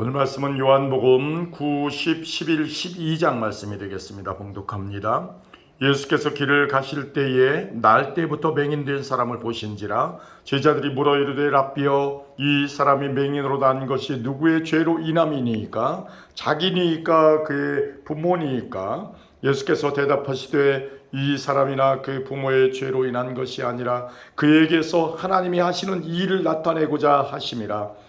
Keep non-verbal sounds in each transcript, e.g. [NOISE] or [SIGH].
오늘 말씀은 요한복음 9, 10, 11, 12장 말씀이 되겠습니다. 봉독합니다. 예수께서 길을 가실 때에 날 때부터 맹인된 사람을 보신지라 제자들이 물어 이르되 랍비여 이 사람이 맹인으로 난 것이 누구의 죄로 인함이니까 자기니까 그의 부모니까 예수께서 대답하시되 이 사람이나 그 부모의 죄로 인한 것이 아니라 그에게서 하나님이 하시는 일을 나타내고자 하심이라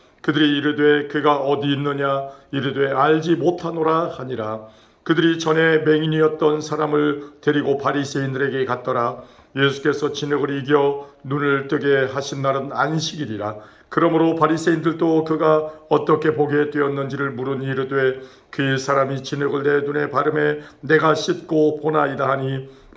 그들이 이르되 그가 어디 있느냐? 이르되 알지 못하노라 하니라. 그들이 전에 맹인이었던 사람을 데리고 바리새인들에게 갔더라. 예수께서 진흙을 이겨 눈을 뜨게 하신 날은 안식일이라. 그러므로 바리새인들도 그가 어떻게 보게 되었는지를 물으니 이르되 그 사람이 진흙을 내 눈에 바르매 내가 씻고 보나이다 하니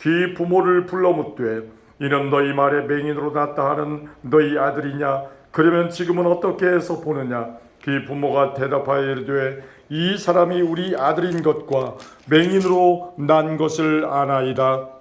그 부모를 불러 묻되 이는 너희 말에 맹인으로 났다 하는 너희 아들이냐 그러면 지금은 어떻게 해서 보느냐 그 부모가 대답하여 이르되 이 사람이 우리 아들인 것과 맹인으로 난 것을 아나이다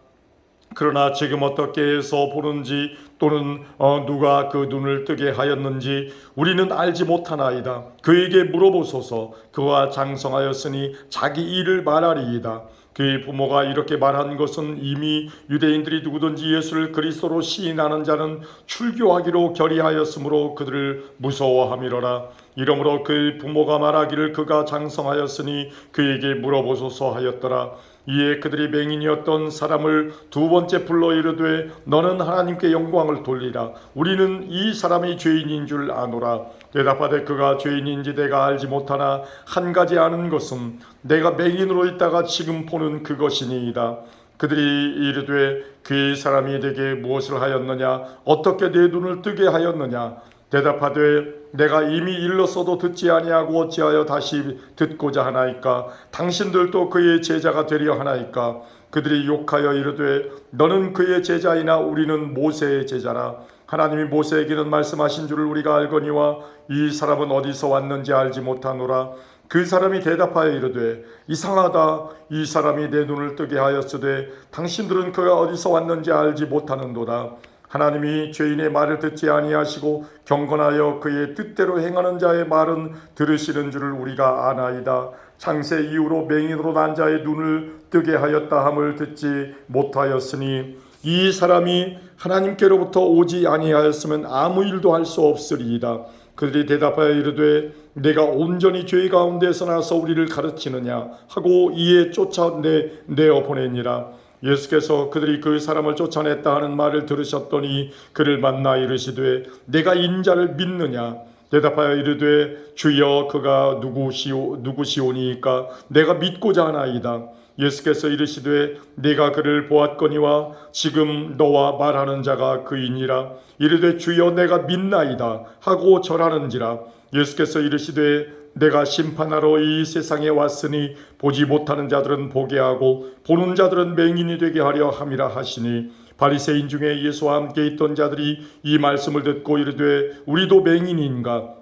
그러나 지금 어떻게 해서 보는지 또는 어, 누가 그 눈을 뜨게 하였는지 우리는 알지 못하나이다. 그에게 물어보소서. 그와 장성하였으니 자기 일을 말하리이다. 그의 부모가 이렇게 말한 것은 이미 유대인들이 누구든지 예수를 그리스도로 시인하는 자는 출교하기로 결의하였으므로 그들을 무서워함이로라. 이러므로 그의 부모가 말하기를 그가 장성하였으니 그에게 물어보소서 하였더라. 이에 그들이 맹인이었던 사람을 두 번째 불러 이르되 너는 하나님께 영광을 돌리라. 우리는 이 사람이 죄인인 줄 아노라. 대답하되 그가 죄인인지 내가 알지 못하나 한 가지 아는 것은 내가 맹인으로 있다가 지금 보는 그것이니이다. 그들이 이르되 그 사람이 내게 무엇을 하였느냐? 어떻게 내 눈을 뜨게 하였느냐 대답하되 내가 이미 일렀어도 듣지 아니하고 어찌하여 다시 듣고자 하나이까? 당신들도 그의 제자가 되려 하나이까? 그들이 욕하여 이르되 너는 그의 제자이나 우리는 모세의 제자라. 하나님이 모세에게는 말씀하신 줄을 우리가 알거니와 이 사람은 어디서 왔는지 알지 못하노라. 그 사람이 대답하여 이르되 이상하다. 이 사람이 내 눈을 뜨게 하였으되 당신들은 그가 어디서 왔는지 알지 못하는도다 하나님이 죄인의 말을 듣지 아니하시고 경건하여 그의 뜻대로 행하는 자의 말은 들으시는 줄을 우리가 아나이다. 창세 이후로 맹인으로 난 자의 눈을 뜨게 하였다 함을 듣지 못하였으니 이 사람이 하나님께로부터 오지 아니하였으면 아무 일도 할 수 없으리이다. 그들이 대답하여 이르되 내가 온전히 죄 가운데서 나서 우리를 가르치느냐 하고 이에 쫓아 내 내어 보내니라. 예수께서 그들이 그 사람을 쫓아냈다 하는 말을 들으셨더니 그를 만나 이르시되 내가 인자를 믿느냐? 대답하여 이르되 주여 그가 누구시오 누구시오니까 내가 믿고자 하나이다. 예수께서 이르시되 내가 그를 보았거니와 지금 너와 말하는 자가 그이니라. 이르되 주여 내가 믿나이다. 하고 절하는지라. 예수께서 이르시되 내가 심판하러 이 세상에 왔으니 보지 못하는 자들은 보게 하고 보는 자들은 맹인이 되게 하려 함이라 하시니 바리새인 중에 예수와 함께 있던 자들이 이 말씀을 듣고 이르되 우리도 맹인인가?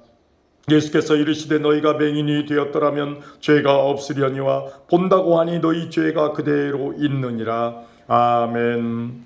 예수께서 이르시되 너희가 맹인이 되었더라면 죄가 없으려니와 본다고 하니 너희 죄가 그대로 있느니라. 아멘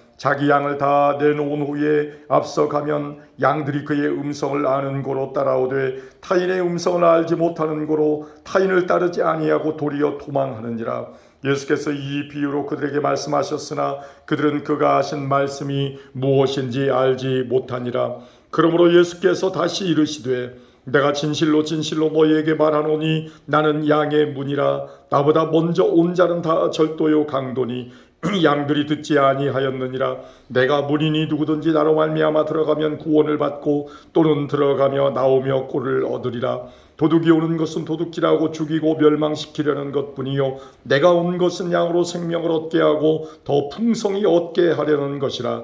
자기 양을 다 내놓은 후에 앞서 가면 양들이 그의 음성을 아는 고로 따라오되 타인의 음성을 알지 못하는 고로 타인을 따르지 아니하고 도리어 도망하느니라. 예수께서 이 비유로 그들에게 말씀하셨으나 그들은 그가 하신 말씀이 무엇인지 알지 못하니라. 그러므로 예수께서 다시 이르시되 내가 진실로 진실로 너희에게 말하노니 나는 양의 문이라. 나보다 먼저 온 자는 다 절도요 강도니 [CLEARS THROAT] 양들이 듣지 아니하였느니라. 내가 문이니 누구든지 나로 말미암아 들어가면 구원을 받고 또는 들어가며 나오며 꼴을 얻으리라. 도둑이 오는 것은 도둑질하고 죽이고 멸망시키려는 것뿐이요. 내가 온 것은 양으로 생명을 얻게 하고 더 풍성히 얻게 하려는 것이라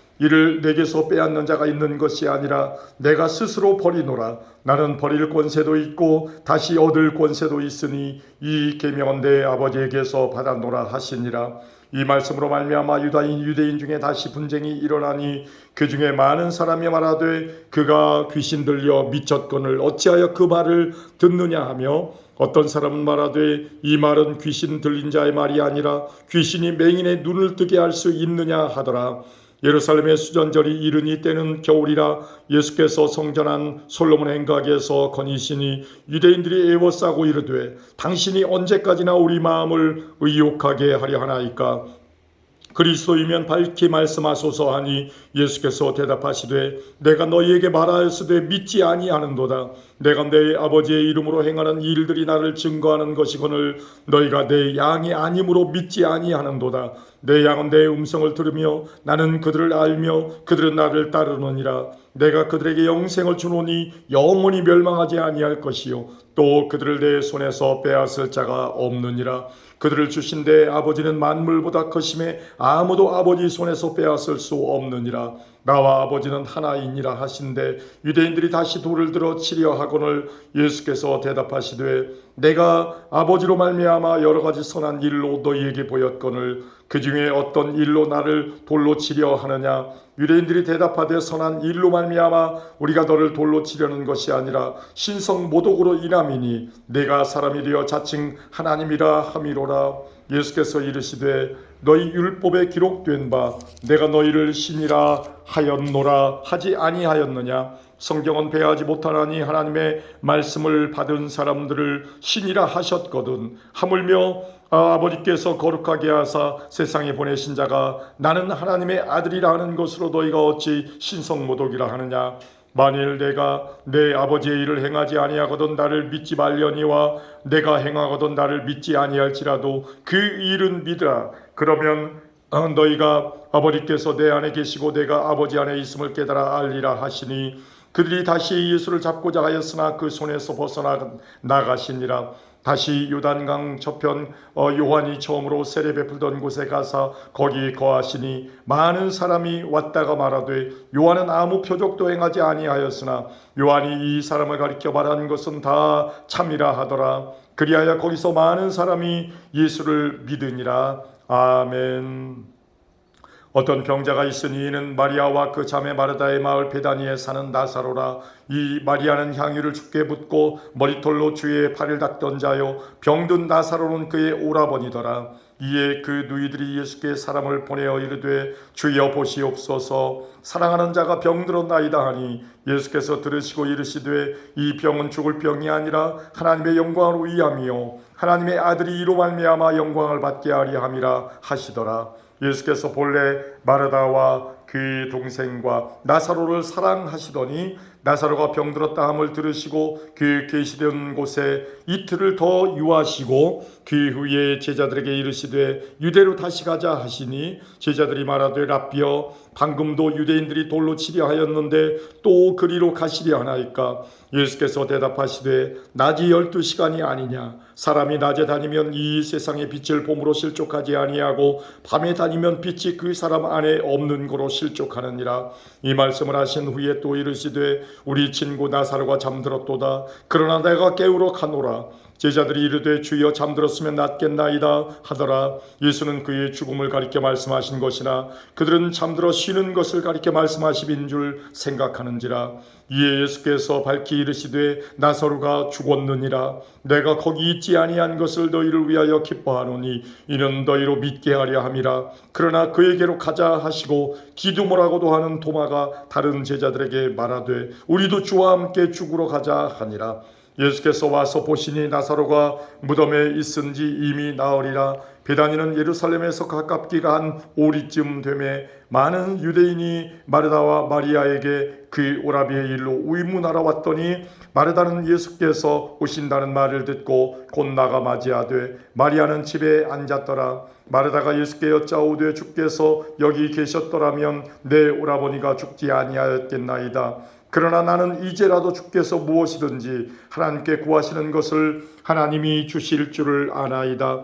이를 내게서 빼앗는 자가 있는 것이 아니라 내가 스스로 버리노라. 나는 버릴 권세도 있고 다시 얻을 권세도 있으니 이 계명은 내 아버지에게서 받았노라 하시니라. 이 말씀으로 말미암아 유다인 유대인 중에 다시 분쟁이 일어나니 그 중에 많은 사람이 말하되 그가 귀신 들려 미쳤거늘 어찌하여 그 말을 듣느냐 하며 어떤 사람은 말하되 이 말은 귀신 들린 자의 말이 아니라 귀신이 맹인의 눈을 뜨게 할 수 있느냐 하더라 예루살렘의 수전절이 이르니 때는 겨울이라 예수께서 성전한 솔로몬 행각에서 거니시니 유대인들이 애워싸고 이르되 당신이 언제까지나 우리 마음을 의욕하게 하려 하나이까 그리스도이면 밝히 말씀하소서 하니 예수께서 대답하시되 내가 너희에게 말하였으되 믿지 아니하는도다. 내가 내 아버지의 이름으로 행하는 일들이 나를 증거하는 것이거늘 너희가 내 양이 아님으로 믿지 아니하는도다. 내 양은 내 음성을 들으며 나는 그들을 알며 그들은 나를 따르느니라. 내가 그들에게 영생을 주노니 영원히 멸망하지 아니할 것이요. 또 그들을 내 손에서 빼앗을 자가 없느니라 그들을 주신 내 아버지는 만물보다 크심에 아무도 아버지 손에서 빼앗을 수 없느니라 나와 아버지는 하나이니라 하신데 유대인들이 다시 돌을 들어 치려 하거늘 예수께서 대답하시되 내가 아버지로 말미암아 여러 가지 선한 일로 너희에게 보였거늘 그 중에 어떤 일로 나를 돌로 치려 하느냐? 유대인들이 대답하되 선한 일로 말미암아 우리가 너를 돌로 치려는 것이 아니라 신성 모독으로 인함이니 내가 사람이 되어 자칭 하나님이라 함이로라. 예수께서 이르시되 너희 율법에 기록된 바 내가 너희를 신이라 하였노라 하지 아니하였느냐? 성경은 배하지 못하나니 하나님의 말씀을 받은 사람들을 신이라 하셨거든. 하물며 아, 아버지께서 거룩하게 하사 세상에 보내신 자가 나는 하나님의 아들이라 하는 것으로 너희가 어찌 신성모독이라 하느냐? 만일 내가 내 아버지의 일을 행하지 아니하거든 나를 믿지 말려니와 내가 행하거든 나를 믿지 아니할지라도 그 일은 믿으라 그러면 어, 너희가 아버지께서 내 안에 계시고 내가 아버지 안에 있음을 깨달아 알리라 하시니 그들이 다시 예수를 잡고자 하였으나 그 손에서 벗어나 나가시니라. 다시 요단강 저편 어, 요한이 처음으로 세례 베풀던 곳에 가서 거기 거하시니 많은 사람이 왔다가 말하되 요한은 아무 표적도 행하지 아니하였으나 요한이 이 사람을 가리켜 말한 것은 다 참이라 하더라. 그리하여 거기서 많은 사람이 예수를 믿으니라 아멘. 어떤 병자가 있으니 이는 마리아와 그 자매 마르다의 마을 베다니에 사는 나사로라. 이 마리아는 향유를 죽게 붓고 머리털로 주의 팔을 닦던 자요. 병든 나사로는 그의 오라버니더라 이에 그 누이들이 예수께 사람을 보내어 이르되 주여 보시옵소서. 사랑하는 자가 병들었나이다 하니 예수께서 들으시고 이르시되 이 병은 죽을 병이 아니라 하나님의 영광을 위함이요. 하나님의 아들이 이로 말미암아 영광을 받게 하리 함이라 하시더라. 예수께서 본래 마르다와 그 동생과 나사로를 사랑하시더니 나사로가 병들었다 함을 들으시고 그 계시된 곳에 이틀을 더 유하시고 그 후에 제자들에게 이르시되 유대로 다시 가자 하시니 제자들이 말하되 랍비여 방금도 유대인들이 돌로 치려 하였는데 또 그리로 가시려 하나이까? 예수께서 대답하시되 낮이 열두 시간이 아니냐? 사람이 낮에 다니면 이 세상의 빛을 봄으로 실족하지 아니하고 밤에 다니면 빛이 그 사람 안에 없는 거로 실족하느니라. 이 말씀을 하신 후에 또 이르시되 우리 친구 나사로가 잠들었도다. 그러나 내가 깨우러 가노라. 제자들이 이르되 주여 잠들었으면 낫겠나이다 하더라. 예수는 그의 죽음을 가리켜 말씀하신 것이나 그들은 잠들어 쉬는 것을 가리켜 말씀하심인 줄 생각하는지라 예수께서 밝히 이르시되 나사로가 죽었느니라. 내가 거기 있지 아니한 것을 너희를 위하여 기뻐하노니 이는 너희로 믿게 하려 함이라. 그러나 그에게로 가자 하시고 기두모라고도 하는 도마가 다른 제자들에게 말하되 우리도 주와 함께 죽으러 가자 하니라. 예수께서 와서 보시니 나사로가 무덤에 있은지 이미 나으리라 베다니는 예루살렘에서 가깝기가 한 오리쯤 되매 많은 유대인이 마르다와 마리아에게 그 오라비의 일로 의문하러 왔더니 마르다는 예수께서 오신다는 말을 듣고 곧 나가 맞이하되 마리아는 집에 앉았더라 마르다가 예수께 여짜오되 주께서 여기 계셨더라면 내 오라버니가 죽지 아니하였겠나이다 그러나 나는 이제라도 주께서 무엇이든지 하나님께 구하시는 것을 하나님이 주실 줄을 아나이다.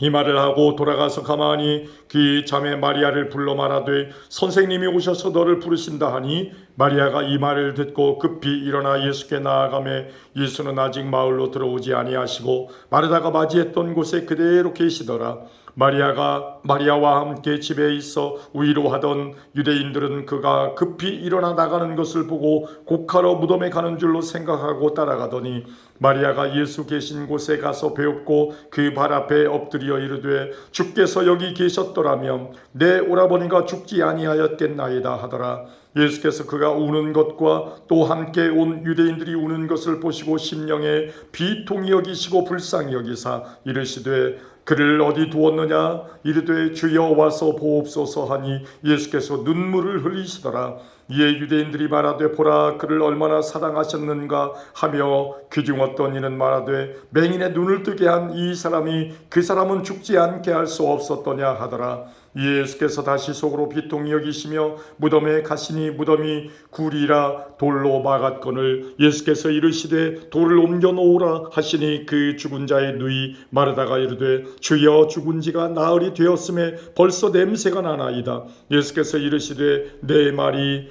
이 말을 하고 돌아가서 가만히 그 자매 마리아를 불러 말하되 선생님이 오셔서 너를 부르신다 하니 마리아가 이 말을 듣고 급히 일어나 예수께 나아가매 예수는 아직 마을로 들어오지 아니하시고 마르다가 맞이했던 곳에 그대로 계시더라 마리아가 마리아와 함께 집에 있어 위로하던 유대인들은 그가 급히 일어나 나가는 것을 보고 곡하러 무덤에 가는 줄로 생각하고 따라가더니 마리아가 예수 계신 곳에 가서 배웠고 그 발 앞에 엎드려 이르되 주께서 여기 계셨더라면 내 오라버니가 죽지 아니하였겠나이다 하더라. 예수께서 그가 우는 것과 또 함께 온 유대인들이 우는 것을 보시고 심령에 비통히 여기시고 불쌍히 여기사 이르시되 그를 어디 두었느냐? 이르되 주여 와서 보옵소서 하니 예수께서 눈물을 흘리시더라 이에 유대인들이 말하되 보라 그를 얼마나 사랑하셨는가 하며 그중 어떤 이는 말하되 맹인의 눈을 뜨게 한 이 사람이 그 사람은 죽지 않게 할 수 없었더냐 하더라. 예수께서 다시 속으로 비통히 여기시며 무덤에 가시니 무덤이 굴이라 돌로 막았거늘 예수께서 이르시되 돌을 옮겨 놓으라 하시니 그 죽은 자의 누이 마르다가 이르되 주여 죽은 지가 나흘이 되었음에 벌써 냄새가 나나이다. 예수께서 이르시되 내 말이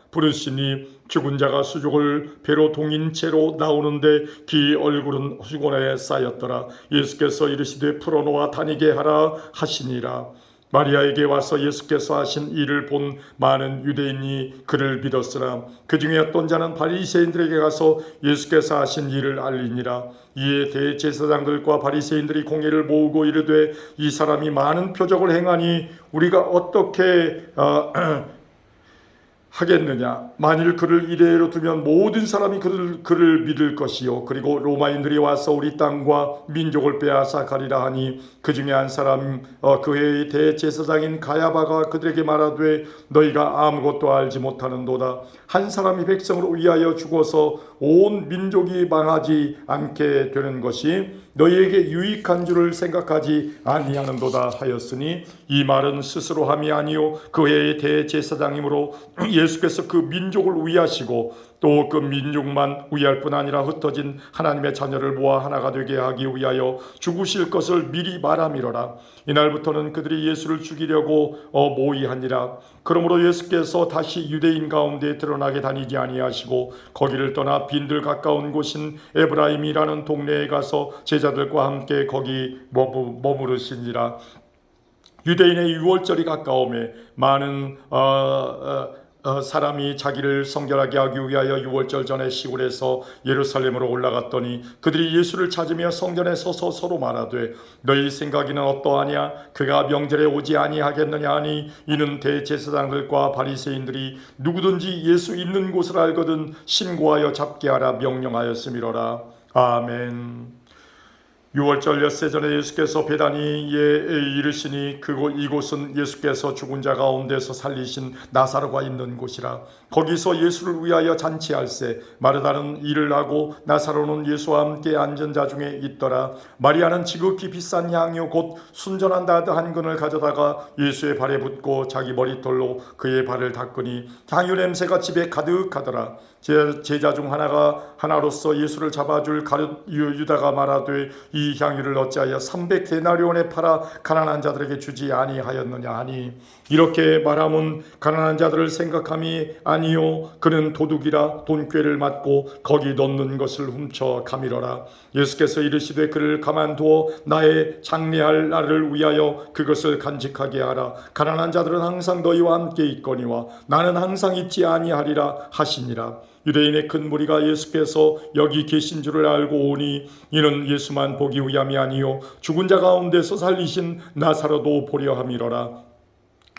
부르시니 죽은 자가 수족을 배로 동인 채로 나오는데 그 얼굴은 수건에 쌓였더라. 예수께서 이르시되 풀어놓아 다니게 하라 하시니라. 마리아에게 와서 예수께서 하신 일을 본 많은 유대인이 그를 믿었으나 그 중에 어떤 자는 바리새인들에게 가서 예수께서 하신 일을 알리니라 이에 대제사장들과 바리새인들이 공예를 모으고 이르되 이 사람이 많은 표적을 행하니 우리가 어떻게 어, [CLEARS THROAT] 하겠느냐? 만일 그를 이래로 두면 모든 사람이 그를, 그를 믿을 것이요. 그리고 로마인들이 와서 우리 땅과 민족을 빼앗아 가리라 하니 그 중에 한 사람 어, 그 해의 대제사장인 가야바가 그들에게 말하되 너희가 아무것도 알지 못하는도다. 한 사람이 백성을 위하여 죽어서 온 민족이 망하지 않게 되는 것이 너희에게 유익한 줄을 생각하지 아니하는도다 하였으니 이 말은 스스로 함이 아니요 그 해의 대제사장이므로 [CLEARS THROAT] 예수께서 그 민족을 위하시고 또 그 민족만 위할 뿐 아니라 흩어진 하나님의 자녀를 모아 하나가 되게 하기 위하여 죽으실 것을 미리 말함이로라. 이날부터는 그들이 예수를 죽이려고 어, 모의하니라. 그러므로 예수께서 다시 유대인 가운데 드러나게 다니지 아니하시고 거기를 떠나 빈들 가까운 곳인 에브라임이라는 동네에 가서 제자들과 함께 거기 머무, 머무르시니라. 유대인의 유월절이 가까움에 많은 어, 어, 어, 사람이 자기를 성결하게 하기 위하여 유월절 전에 시골에서 예루살렘으로 올라갔더니 그들이 예수를 찾으며 성전에 서서 서로 말하되 너희 생각이는 어떠하냐 그가 명절에 오지 아니하겠느냐 하니 이는 대제사장들과 바리새인들이 누구든지 예수 있는 곳을 알거든 신고하여 잡게 하라 명령하였음이로라 아멘. 6월절 엿새 전에 예수께서 베다니에 이르시니 그곳 이곳은 예수께서 죽은 자 가운데서 살리신 나사로가 있는 곳이라. 거기서 예수를 위하여 잔치할세. 마르다는 일을 하고 나사로는 예수와 함께 앉은 자 중에 있더라. 마리아는 지극히 비싼 향유 곧 순전한 나드 한 근을 가져다가 예수의 발에 붓고 자기 머리털로 그의 발을 닦으니 향유 냄새가 집에 가득하더라 제, 제자 중 하나가 하나로서 예수를 잡아줄 유다가 말하되 이 향유를 어찌하여 300 데나리온에 팔아 가난한 자들에게 주지 아니하였느냐 하니 이렇게 말함은 가난한 자들을 생각함이 아니요 그는 도둑이라 돈꾀를 맞고 거기 넣는 것을 훔쳐 가미러라. 예수께서 이르시되 그를 가만두어 나의 장례할 날을 위하여 그것을 간직하게 하라. 가난한 자들은 항상 너희와 함께 있거니와 나는 항상 있지 아니하리라 하시니라 유대인의 큰 무리가 예수께서 여기 계신 줄을 알고 오니 이는 예수만 보기 위함이 아니요 죽은 자 가운데서 살리신 나사로도 보려 함이로라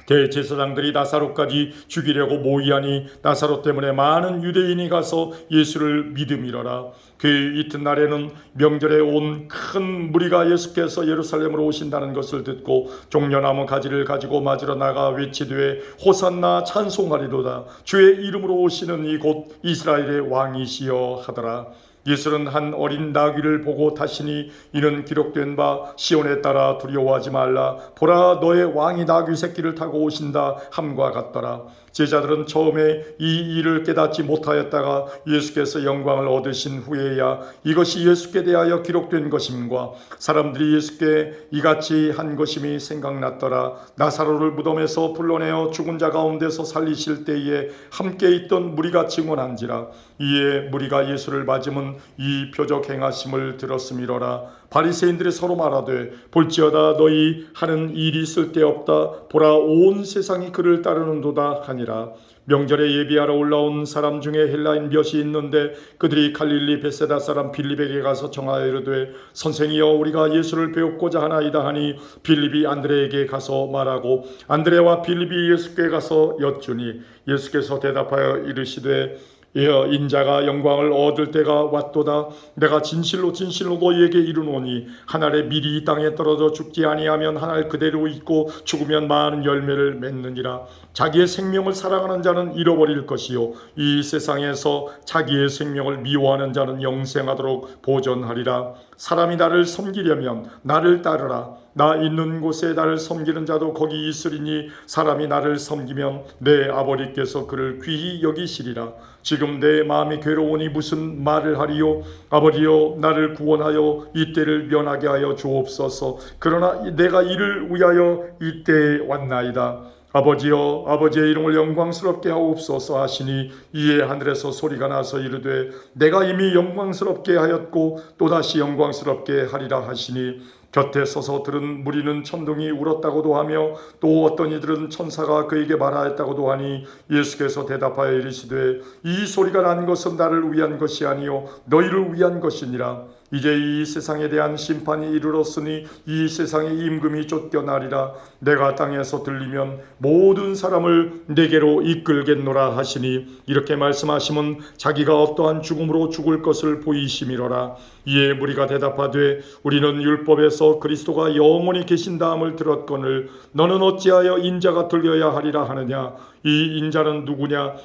대제사장들이 나사로까지 죽이려고 모의하니 나사로 때문에 많은 유대인이 가서 예수를 믿음이로라. 그 이튿날에는 명절에 온 큰 무리가 예수께서 예루살렘으로 오신다는 것을 듣고 종려나무 가지를 가지고 맞으러 나가 외치되 호산나 찬송하리로다. 주의 이름으로 오시는 이곳 이스라엘의 왕이시여 하더라 예수는 한 어린 나귀를 보고 타시니 이는 기록된 바 시온에 따라 두려워하지 말라. 보라 너의 왕이 나귀 새끼를 타고 오신다 함과 같더라 제자들은 처음에 이 일을 깨닫지 못하였다가 예수께서 영광을 얻으신 후에야 이것이 예수께 대하여 기록된 것임과 사람들이 예수께 이같이 한 것임이 생각났더라. 나사로를 무덤에서 불러내어 죽은 자 가운데서 살리실 때에 함께 있던 무리가 증언한지라. 이에 무리가 예수를 맞으면 이 표적 행하심을 들었음이로라 바리새인들이 서로 말하되 볼지어다 너희 하는 일이 쓸데없다. 보라 온 세상이 그를 따르는도다 하니라. 명절에 예비하러 올라온 사람 중에 헬라인 몇이 있는데 그들이 갈릴리 베세다 사람 빌립에게 가서 정하여 이르되 선생이여 우리가 예수를 배우고자 하나이다 하니 빌립이 안드레에게 가서 말하고 안드레와 빌립이 예수께 가서 여쭈니 예수께서 대답하여 이르시되 이어 인자가 영광을 얻을 때가 왔도다. 내가 진실로 진실로 너희에게 이르노니 한 알에 미리 이 땅에 떨어져 죽지 아니하면 한 알 그대로 있고 죽으면 많은 열매를 맺느니라. 자기의 생명을 사랑하는 자는 잃어버릴 것이요. 이 세상에서 자기의 생명을 미워하는 자는 영생하도록 보존하리라. 사람이 나를 섬기려면 나를 따르라 나 있는 곳에 나를 섬기는 자도 거기 있으리니 사람이 나를 섬기면 내 아버지께서 그를 귀히 여기시리라. 지금 내 마음이 괴로우니 무슨 말을 하리요? 아버지여 나를 구원하여 이때를 면하게 하여 주옵소서. 그러나 내가 이를 위하여 이때에 왔나이다 아버지여 아버지의 이름을 영광스럽게 하옵소서 하시니 이에 하늘에서 소리가 나서 이르되 내가 이미 영광스럽게 하였고 또다시 영광스럽게 하리라 하시니 곁에 서서 들은 무리는 천둥이 울었다고도 하며 또 어떤 이들은 천사가 그에게 말하였다고도 하니 예수께서 대답하여 이르시되 이 소리가 난 것은 나를 위한 것이 아니요 너희를 위한 것이니라 이제 이 세상에 대한 심판이 이르렀으니 이 세상의 임금이 쫓겨나리라. 내가 땅에서 들리면 모든 사람을 내게로 이끌겠노라 하시니 이렇게 말씀하시면 자기가 어떠한 죽음으로 죽을 것을 보이심이로라. 이에 무리가 대답하되 우리는 율법에서 그리스도가 영원히 계신다함을 들었거늘 너는 어찌하여 인자가 들려야 하리라 하느냐? 이 인자는 누구냐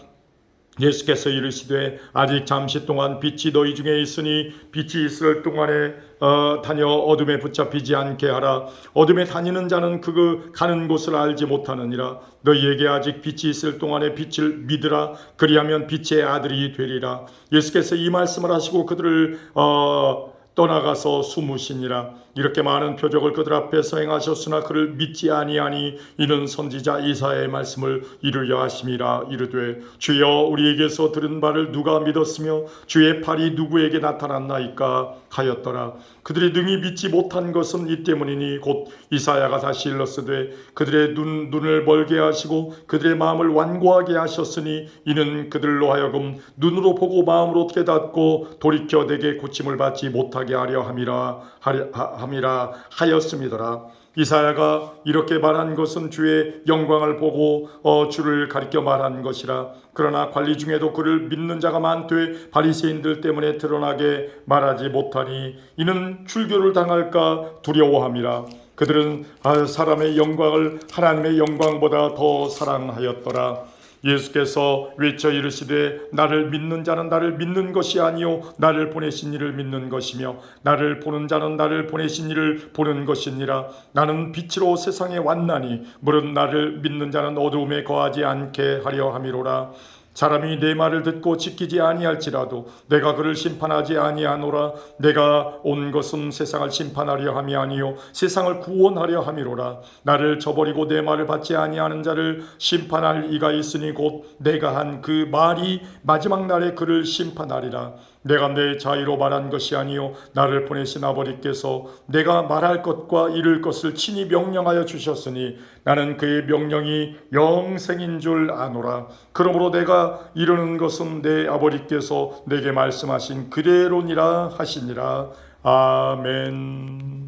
예수께서 이르시되 아직 잠시 동안 빛이 너희 중에 있으니 빛이 있을 동안에 어, 다녀 어둠에 붙잡히지 않게 하라. 어둠에 다니는 자는 그 가는 곳을 알지 못하느니라. 너희에게 아직 빛이 있을 동안에 빛을 믿으라. 그리하면 빛의 아들이 되리라. 예수께서 이 말씀을 하시고 그들을 어, 떠나가서 숨으시니라 이렇게 많은 표적을 그들 앞에서 행하셨으나 그를 믿지 아니하니 이는 선지자 이사의 말씀을 이루려 하심이라 이르되 주여 우리에게서 들은 바를 누가 믿었으며 주의 팔이 누구에게 나타났나이까 하였더라. 그들이 능히 믿지 못한 것은 이 때문이니 곧 이사야가 다시 일렀으되 그들의 눈 눈을 멀게 하시고 그들의 마음을 완고하게 하셨으니 이는 그들로 하여금 눈으로 보고 마음으로 깨닫고 돌이켜 내게 고침을 받지 못하게 하려 함이라 하려, 하- 함이라 하였음이더라. 이사야가 이렇게 말한 것은 주의 영광을 보고 어, 주를 가리켜 말한 것이라. 그러나 관리 중에도 그를 믿는 자가 많되 바리새인들 때문에 드러나게 말하지 못하니 이는 출교를 당할까 두려워함이라. 그들은 아, 사람의 영광을 하나님의 영광보다 더 사랑하였더라. 예수께서 외쳐 이르시되 나를 믿는 자는 나를 믿는 것이 아니요 나를 보내신 이를 믿는 것이며 나를 보는 자는 나를 보내신 이를 보는 것이니라. 나는 빛으로 세상에 왔나니 물은 나를 믿는 자는 어두움에 거하지 않게 하려 함이로라 사람이 내 말을 듣고 지키지 아니할지라도 내가 그를 심판하지 아니하노라. 내가 온 것은 세상을 심판하려 함이 아니요 세상을 구원하려 함이로라. 나를 저버리고 내 말을 받지 아니하는 자를 심판할 이가 있으니 곧 내가 한 그 말이 마지막 날에 그를 심판하리라 내가 내 자유로 말한 것이 아니요 나를 보내신 아버지께서 내가 말할 것과 이룰 것을 친히 명령하여 주셨으니 나는 그의 명령이 영생인 줄 아노라. 그러므로 내가 이루는 것은 내 아버지께서 내게 말씀하신 그대로니라 하시니라. 아멘